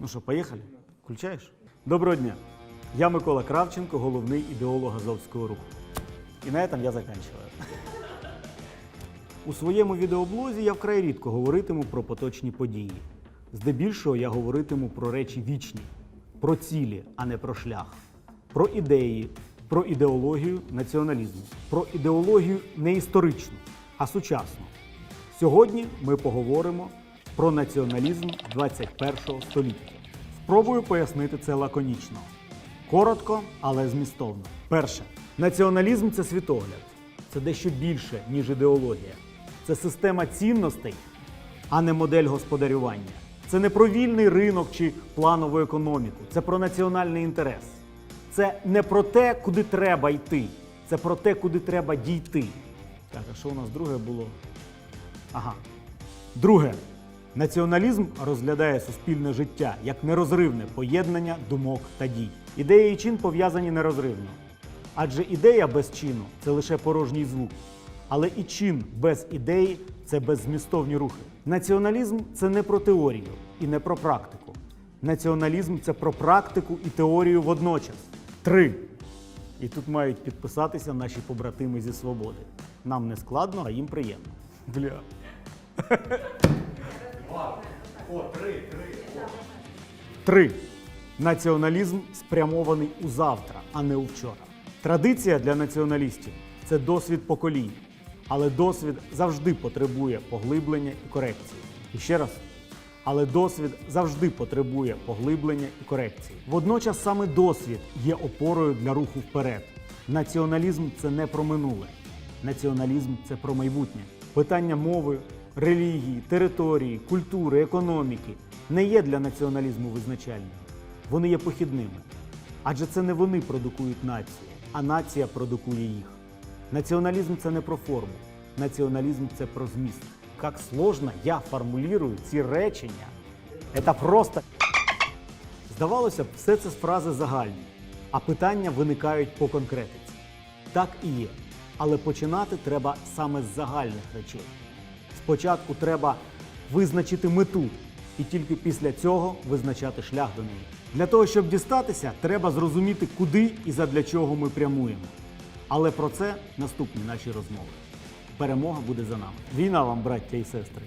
Ну що, поїхали? Включаєш? Доброго дня. Я Микола Кравченко, головний ідеолог Азовського руху. І на цьому я закінчую. У своєму відеоблозі я вкрай рідко говоритиму про поточні події. Здебільшого я говоритиму про речі вічні, про цілі, а не про шлях, про ідеї, про ідеологію націоналізму, про ідеологію не історичну, а сучасну. Сьогодні ми поговоримо про націоналізм 21 століття. Спробую пояснити це лаконічно. Коротко, але змістовно. Перше, націоналізм це світогляд. Це дещо більше, ніж ідеологія. Це система цінностей, а не модель господарювання. Це не про вільний ринок чи планову економіку. Це про національний інтерес. Це не про те, куди треба йти. Це про те, куди треба дійти. Так, а що у нас друге було? Ага. Друге. Націоналізм розглядає суспільне життя як нерозривне поєднання думок та дій. Ідея і чин пов'язані нерозривно. Адже ідея без чину це лише порожній звук. Але і чин без ідеї це беззмістовні рухи. Націоналізм це не про теорію і не про практику. Націоналізм це про практику і теорію водночас. Три. І тут мають підписатися наші побратими зі свободи. Нам не складно, а їм приємно. Бля. Три. Націоналізм спрямований у завтра, а не у вчора. Традиція для націоналістів це досвід поколінь, але досвід завжди потребує поглиблення і корекції. І ще раз. Але досвід завжди потребує поглиблення і корекції. Водночас саме досвід є опорою для руху вперед. Націоналізм це не про минуле. Націоналізм це про майбутнє. Питання мови, релігії, території, культури, економіки не є для націоналізму визначальними. Вони є похідними. Адже це не вони продукують націю, а нація продукує їх. Націоналізм це не про форму, націоналізм це про зміст. Як сложно я формулюю ці речення. Це просто. Здавалося б, все це з фрази загальні, а питання виникають по конкретиці. Так і є. Але починати треба саме з загальних речей. Спочатку треба визначити мету, і тільки після цього визначати шлях до неї. Для того, щоб дістатися, треба зрозуміти, куди і задля чого ми прямуємо. Але про це наступні наші розмови. Перемога буде за нами. Війна вам, браття і сестри.